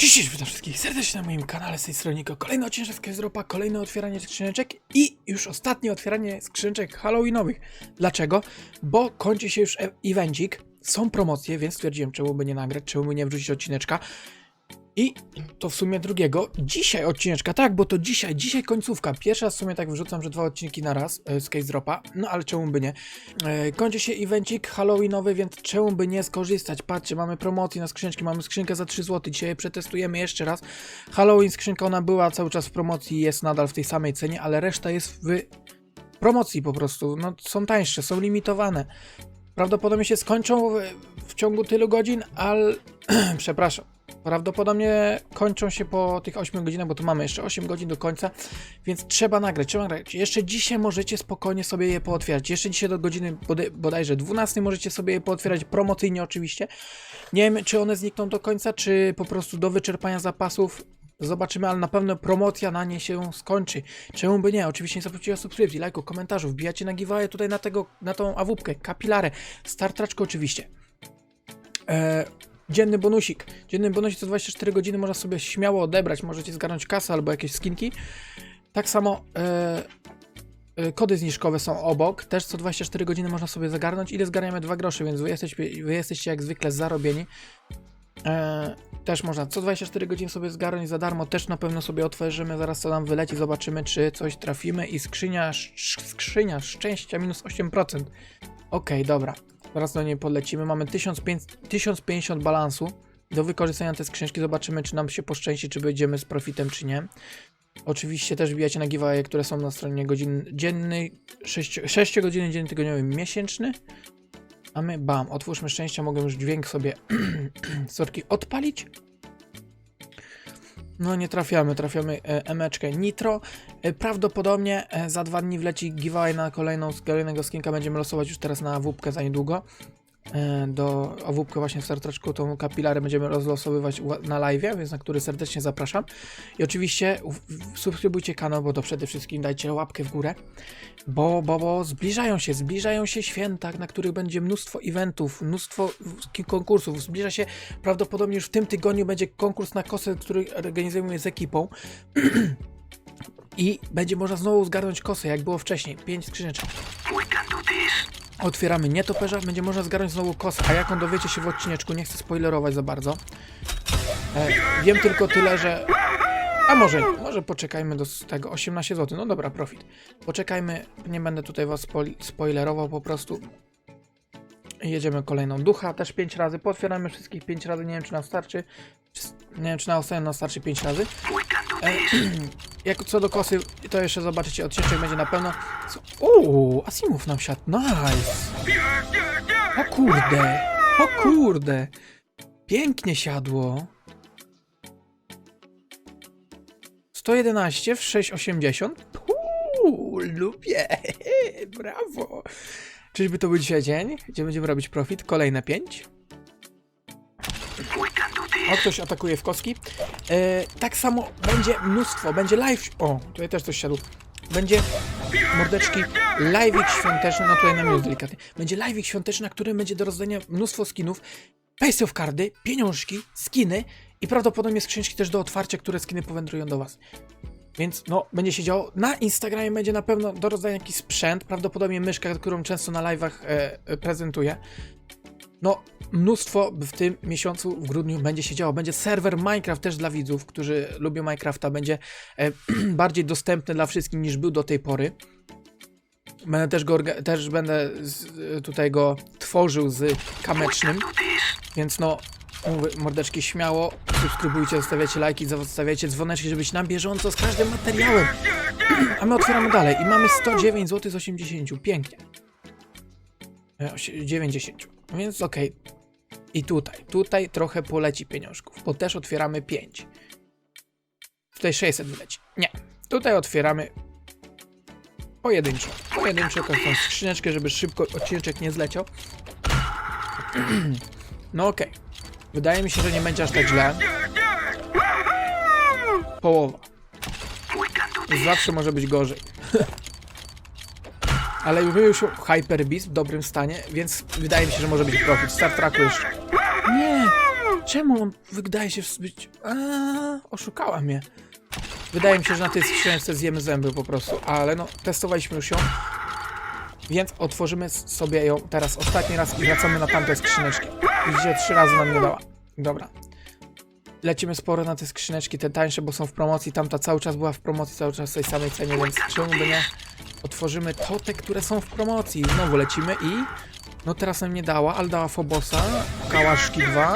Cześć, witam wszystkich serdecznie na moim kanale z tej strony Niko. Kolejny odcinek z kolejne otwieranie skrzyneczek i już ostatnie otwieranie skrzyneczek halloweenowych. Dlaczego? Bo kończy się już e- evencik, są promocje, więc stwierdziłem czemu by nie nagrać, czemu by nie wrzucić odcineczka. I to w sumie drugiego. Dzisiaj odcineczka, tak, bo to dzisiaj, dzisiaj końcówka. Pierwszy raz w sumie tak wrzucam, że dwa odcinki na raz e, z Case Dropa, no ale czemu by nie. E, kończy się evencik halloweenowy, więc czemu by nie skorzystać? Patrzcie, mamy promocję na skrzyneczki, mamy skrzynkę za 3 zł, dzisiaj je przetestujemy jeszcze raz. Halloween skrzynka, ona była cały czas w promocji jest nadal w tej samej cenie, ale reszta jest w promocji po prostu. No, są tańsze, są limitowane. Prawdopodobnie się skończą w, w ciągu tylu godzin, ale przepraszam. Prawdopodobnie kończą się po tych 8 godzinach, bo tu mamy jeszcze 8 godzin do końca, więc trzeba nagrać, trzeba nagrać. Jeszcze dzisiaj możecie spokojnie sobie je pootwierać. Jeszcze dzisiaj do godziny bodaj, bodajże 12 możecie sobie je pootwierać, promocyjnie oczywiście. Nie wiem, czy one znikną do końca, czy po prostu do wyczerpania zapasów. Zobaczymy, ale na pewno promocja na nie się skończy. Czemu by nie? Oczywiście nie zapomnijcie o subskrypcji, lajku, komentarzu, wbijacie na giveaway tutaj na tego, na tą awupkę, kapilarę, startraczkę oczywiście. E, dzienny bonusik. Dzienny bonusik co 24 godziny można sobie śmiało odebrać. Możecie zgarnąć kasę albo jakieś skinki. Tak samo e, e, kody zniżkowe są obok. Też co 24 godziny można sobie zagarnąć. Ile zgarniamy 2 grosze, więc wy jesteście, wy jesteście jak zwykle zarobieni. E, też można co 24 godziny sobie zgarnąć za darmo. Też na pewno sobie otworzymy. Zaraz co nam wyleci. Zobaczymy, czy coś trafimy. I skrzynia, sz- skrzynia szczęścia minus 8%. Okej, dobra. Zaraz do niej podlecimy. Mamy 1500 1050 balansu. Do wykorzystania te skrzynki zobaczymy, czy nam się poszczęści, czy będziemy z profitem, czy nie. Oczywiście też wbijacie na giveaway, które są na stronie godzin dzienny, 6, 6 godziny dzienny, tygodniowy, miesięczny. A my, bam, otwórzmy szczęścia, mogę już dźwięk sobie sorki odpalić. No nie trafiamy, trafiamy e, emeczkę Nitro. E, prawdopodobnie e, za dwa dni wleci giveaway na kolejną, kolejnego skinka. Będziemy losować już teraz na AWP za niedługo. E, do AWP właśnie w startraczku tą kapilarę będziemy rozlosowywać na live, więc na który serdecznie zapraszam. I oczywiście subskrybujcie kanał, bo to przede wszystkim dajcie łapkę w górę, bo, bo, bo zbliżają się, zbliżają się święta, na których będzie mnóstwo eventów, mnóstwo konkursów. Zbliża się prawdopodobnie już w tym tygodniu będzie konkurs na kosę, który organizujemy z ekipą. I będzie można znowu zgarnąć kosę, jak było wcześniej. 5 skrzyneczek. Otwieramy nietoperza, będzie można zgarnąć znowu kosę, a jaką dowiecie się w odcineczku, nie chcę spoilerować za bardzo. E, wiem tylko tyle, że... A może, może poczekajmy do tego 18 zł, no dobra, profit. Poczekajmy, nie będę tutaj was spoi- spoilerował po prostu. Jedziemy kolejną ducha, też 5 razy, potwieramy wszystkich 5 razy, nie wiem czy nam starczy. Nie wiem czy na ostatnio nam starczy 5 razy. E, jak co do kosy, to jeszcze zobaczycie, odcieczek będzie na pewno... Co- Uuu, Asimów nam siadł, nice! O kurde, o kurde! Pięknie siadło. 111 w 6,80. Uuu, lubię, brawo. Czyżby to był dzisiaj dzień, gdzie będziemy robić profit? Kolejne 5. O, ktoś atakuje w kostki. E, tak samo będzie mnóstwo, będzie live. O, tutaj też coś siadło. Będzie mordeczki, live'ik świąteczny, no tutaj na minus delikatnie. Będzie live'ik świąteczny, na którym będzie do rozdania mnóstwo skinów, face of cardy, pieniążki, skiny i prawdopodobnie skrzynki też do otwarcia, które skiny powędrują do was. Więc no, będzie się działo. Na Instagramie będzie na pewno do rozdania jakiś sprzęt, prawdopodobnie myszka, którą często na live'ach e, e, prezentuję. No, mnóstwo w tym miesiącu, w grudniu będzie się działo. Będzie serwer Minecraft też dla widzów, którzy lubią Minecrafta. Będzie e, bardziej dostępny dla wszystkich niż był do tej pory. Będę też, go, też będę z, tutaj go tworzył z kamecznym. Więc no, mordeczki śmiało, subskrybujcie, zostawiacie lajki, zostawiacie dzwoneczki, żeby być na bieżąco z każdym materiałem. A my otwieramy dalej i mamy 109 zł z 80. Pięknie. E, osie- 90. Więc okej. I tutaj, tutaj trochę poleci pieniążków, bo też otwieramy 5. Tutaj 600 wyleci. Nie. Tutaj otwieramy pojedynczo. Pojedynczo tą skrzyneczkę, żeby szybko odcineczek nie zleciał. No okej. Wydaje mi się, że nie będzie aż tak źle. Połowa. Zawsze może być gorzej. Ale wyjął się Hyper Beast w dobrym stanie, więc wydaje mi się, że może być profit. Star Traku jeszcze. Nie! Czemu on wydaje się być... A, oszukała mnie. Wydaje mi się, że na tej skrzynce zjemy zęby po prostu, ale no, testowaliśmy już ją. Więc otworzymy sobie ją teraz ostatni raz i wracamy na tamte skrzyneczki. Widzicie, trzy razy nam nie dała. Dobra. Lecimy sporo na te skrzyneczki, te tańsze, bo są w promocji. Tamta cały czas była w promocji, cały czas w tej samej cenie, więc czemu by nie? Otworzymy to te, które są w promocji. Znowu lecimy i... No teraz nam nie dała, ale dała Fobosa. Kałaszki 2.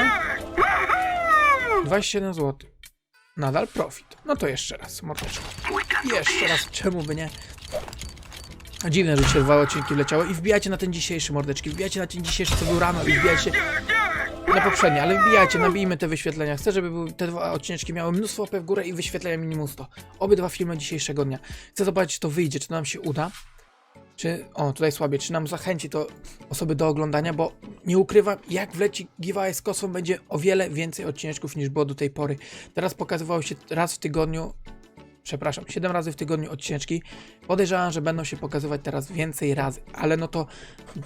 27 zł. Nadal profit. No to jeszcze raz, mordeczko. Jeszcze raz, czemu by nie? Dziwne, że dzisiaj dwa odcinki leciały i wbijajcie na ten dzisiejszy mordeczki, wbijajcie na ten dzisiejszy, co był rano i wbijajcie na poprzednie, ale wbijajcie, nabijmy te wyświetlenia. Chcę, żeby te dwa odcineczki miały mnóstwo łapek w górę i wyświetlenia minimum 100. Obydwa filmy dzisiejszego dnia. Chcę zobaczyć, czy to wyjdzie, czy to nam się uda. Czy, o tutaj słabiej, czy nam zachęci to osoby do oglądania, bo nie ukrywam, jak wleci giveaway z kosą, będzie o wiele więcej odcineczków niż było do tej pory. Teraz pokazywało się raz w tygodniu, przepraszam, 7 razy w tygodniu odcineczki. Podejrzewam, że będą się pokazywać teraz więcej razy, ale no to,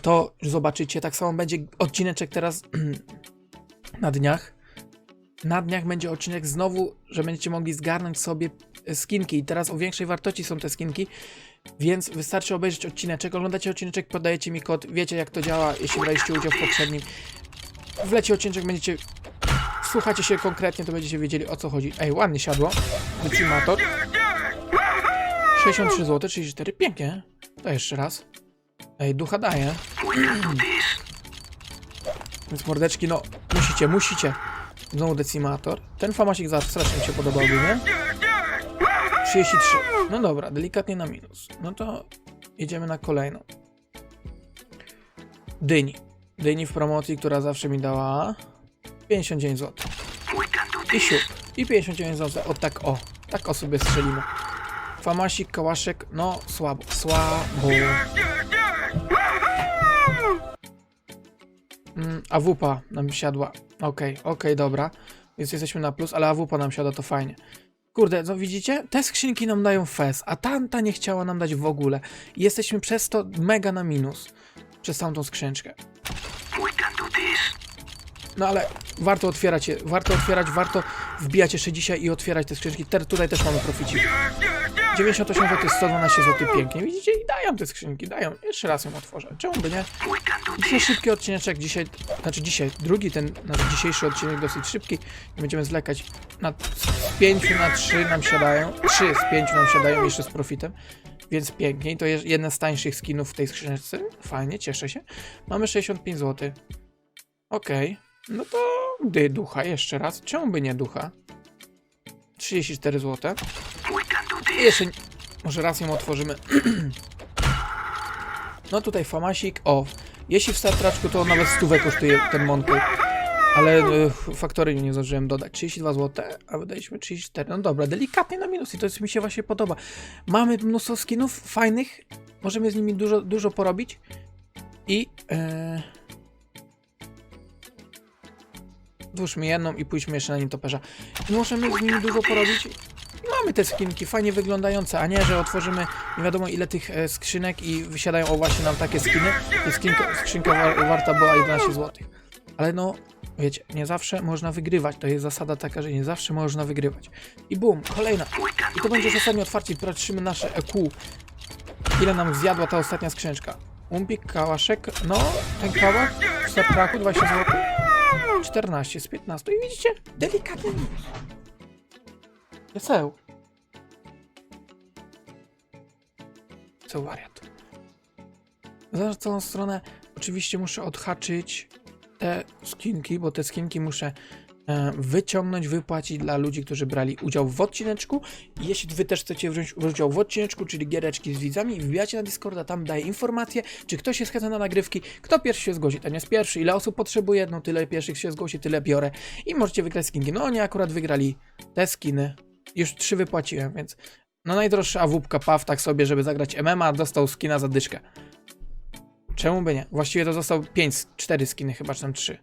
to zobaczycie. Tak samo będzie odcineczek teraz na dniach. Na dniach będzie odcinek znowu, że będziecie mogli zgarnąć sobie skinki. I teraz o większej wartości są te skinki, więc wystarczy obejrzeć odcineczek. Oglądacie odcineczek, podajecie mi kod, wiecie jak to działa, jeśli braliście udział w poprzednim. Wleci odcineczek, będziecie. Słuchacie się konkretnie, to będziecie wiedzieli o co chodzi. Ej, ładnie siadło. Decimator. 63 zł, 34. Pięknie. To jeszcze raz. Ej, ducha daje. Więc mordeczki, no, musicie, musicie. Znowu decimator. Ten famasik zawsze strasznie się podobał, nie? 33. No dobra, delikatnie na minus. No to jedziemy na kolejną. Dyni. Dyni w promocji, która zawsze mi dała 59 zł. I siup. I 59 zł. O tak o. Tak o sobie strzelimy. Famasik, kałaszek, no słabo. Słabo. Mm, AWP nam siadła. Okej, okej, dobra. Więc jesteśmy na plus, ale AWP nam siada, to fajnie. Kurde, no widzicie? Te skrzynki nam dają fez, a tamta nie chciała nam dać w ogóle. I jesteśmy przez to mega na minus. Przez tamtą skrzynczkę. No ale warto otwierać je, warto otwierać, warto wbijać jeszcze dzisiaj i otwierać te skrzynki. Ter, tutaj też mamy proficik. 98 zł, 112 zł, pięknie. Widzicie? I dają te skrzynki, dają. Jeszcze raz ją otworzę. Czemu by nie? Dzisiaj szybki odcineczek, dzisiaj, znaczy dzisiaj, drugi ten nasz dzisiejszy odcinek dosyć szybki. Nie będziemy zlekać. Na, z 5 na 3 nam siadają, 3 z 5 nam siadają jeszcze z profitem. Więc pięknie. To jest jedna z tańszych skinów w tej skrzyneczce. Fajnie, cieszę się. Mamy 65 zł. Okej. No to dy, ducha jeszcze raz. Czemu by nie ducha? 34 zł. Jeszcze może raz ją otworzymy. no tutaj famasik. O, jeśli w startraczku to nawet stówę kosztuje ten Monkey. Ale y, faktory nie zdążyłem dodać. 32 zł, a wydaliśmy 34. No dobra, delikatnie na minus i to jest, mi się właśnie podoba. Mamy mnóstwo skinów fajnych. Możemy z nimi dużo, dużo porobić. I... E... Włóżmy jedną i pójdźmy jeszcze na nietoperza. Możemy z nimi dużo porobić. Mamy te skinki fajnie wyglądające, a nie, że otworzymy nie wiadomo ile tych e, skrzynek i wysiadają o właśnie nam takie skiny. I skrzynka, skrzynka wa warta była 11 zł. Ale no, wiecie, nie zawsze można wygrywać. To jest zasada taka, że nie zawsze można wygrywać. I bum, kolejna. I to będzie ostatnie otwarcie. Patrzymy nasze EQ. Ile nam zjadła ta ostatnia skrzyneczka. Umpik, kałaszek. No, ten kałak w startraku 20 zł. 14 z 15. I widzicie? Delikatnie. Jaseł. Co wariat. Za całą stronę oczywiście muszę odhaczyć te skinki, bo te skinki muszę e, wyciągnąć, wypłacić dla ludzi, którzy brali udział w odcineczku. Jeśli wy też chcecie wziąć udział w odcineczku, czyli giereczki z widzami, wbijacie na Discorda, tam daję informacje, czy ktoś jest chętny na nagrywki, kto pierwszy się zgłosi, ten jest pierwszy, ile osób potrzebuje, no tyle pierwszych się zgłosi, tyle biorę i możecie wygrać skinki. No oni akurat wygrali te skiny, już trzy wypłaciłem, więc no najdroższa awupka PAW tak sobie, żeby zagrać MMA, dostał skina za dyszkę. Czemu by nie? Właściwie to został 5, 4 skiny, chyba czy tam 3.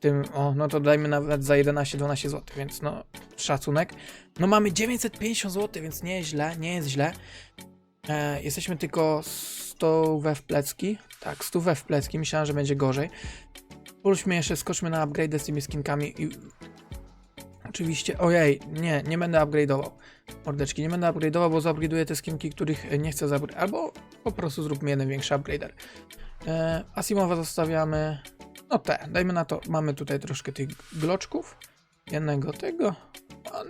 Tym, o, no to dajmy nawet za 11-12 zł, więc no, szacunek. No mamy 950 zł, więc nie jest źle, nie jest źle. E, jesteśmy tylko 100 we w plecki. Tak, 100 we w plecki, myślałem, że będzie gorzej. Spójrzmy jeszcze, skoczmy na upgrade z tymi skinkami i... Oczywiście, ojej, nie, nie będę upgrade'ował. Mordeczki, nie będę upgrade'ował, bo zaupgrade'uję te skinki, których e, nie chcę zaupgrade'ować. Albo po prostu zróbmy jeden większy upgrader. E, Asimowa zostawiamy... No te, dajmy na to, mamy tutaj troszkę tych gloczków. Jednego tego.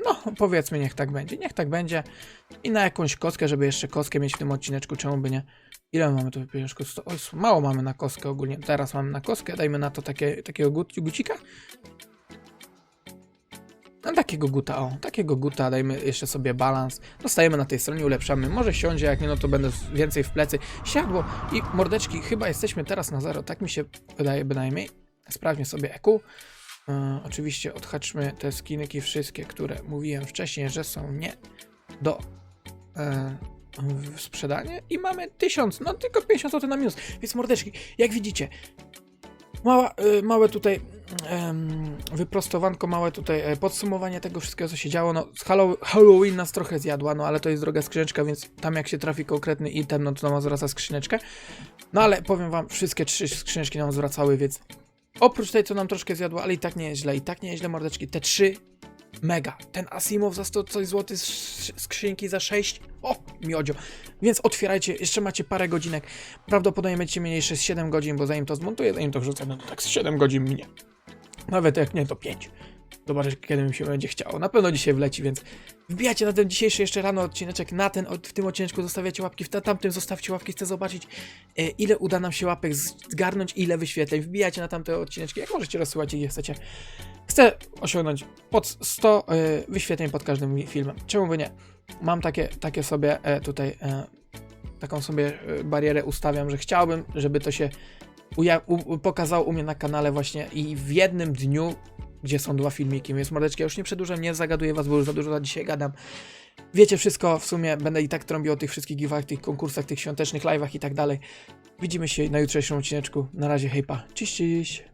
No, powiedzmy, niech tak będzie. Niech tak będzie. I na jakąś kostkę, żeby jeszcze kostkę mieć w tym odcineczku, czemu by nie? Ile mamy tu Oj, mało mamy na kostkę ogólnie. Teraz mamy na kostkę, dajmy na to takie, takiego gucika. No takiego guta, o, takiego guta, dajmy jeszcze sobie balans. Dostajemy na tej stronie, ulepszamy. Może siądzie, jak nie, no to będę więcej w plecy. Siadło i mordeczki, chyba jesteśmy teraz na zero, tak mi się wydaje bynajmniej. Sprawdźmy sobie EQ. E, oczywiście odhaczmy te skinki wszystkie, które mówiłem wcześniej, że są nie do sprzedanie i mamy 1000, no tylko 50 zł na minus. Więc mordeczki, jak widzicie, mała, e, małe tutaj wyprostowanko, małe tutaj e, podsumowanie tego wszystkiego, co się działo. No, Halloween nas trochę zjadła, no ale to jest droga skrzyneczka, więc tam jak się trafi konkretny item, no to nam zwraca skrzyneczkę. No ale powiem wam, wszystkie trzy skrzyneczki nam zwracały, więc oprócz tej, co nam troszkę zjadło, ale i tak nie jest źle, i tak nie jest źle, mordeczki, te trzy mega. Ten Asimow za 100 coś złoty, z skrzynki za 6. O, miodzio. Więc otwierajcie, jeszcze macie parę godzinek. Prawdopodobnie będziecie mieli jeszcze z 7 godzin, bo zanim to zmontuję, zanim to wrzucę, no to tak z 7 godzin minie. Nawet jak nie, to 5. Zobaczysz, kiedy mi się będzie chciało. Na pewno dzisiaj wleci, więc wbijacie na ten dzisiejszy jeszcze rano odcineczek. Na ten, w tym odcineczku zostawiacie łapki, w ta- tamtym zostawcie łapki. Chcę zobaczyć, e, ile uda nam się łapek zgarnąć, ile wyświetleń. Wbijacie na tamte odcineczki, jak możecie rozsyłać, je chcecie. Chcę osiągnąć pod 100 y, wyświetleń pod każdym filmem. Czemu by nie? Mam takie, takie sobie e, tutaj, e, taką sobie e, barierę ustawiam, że chciałbym, żeby to się uja- u, pokazało u mnie na kanale właśnie i w jednym dniu, gdzie są dwa filmiki. Więc mordeczki, ja już nie przedłużam, nie zagaduję was, bo już za dużo za dzisiaj gadam. Wiecie wszystko, w sumie będę i tak trąbił o tych wszystkich giveach, tych konkursach, tych świątecznych live'ach i tak dalej. Widzimy się na jutrzejszym odcineczku. Na razie, hejpa. Cześć, cześć.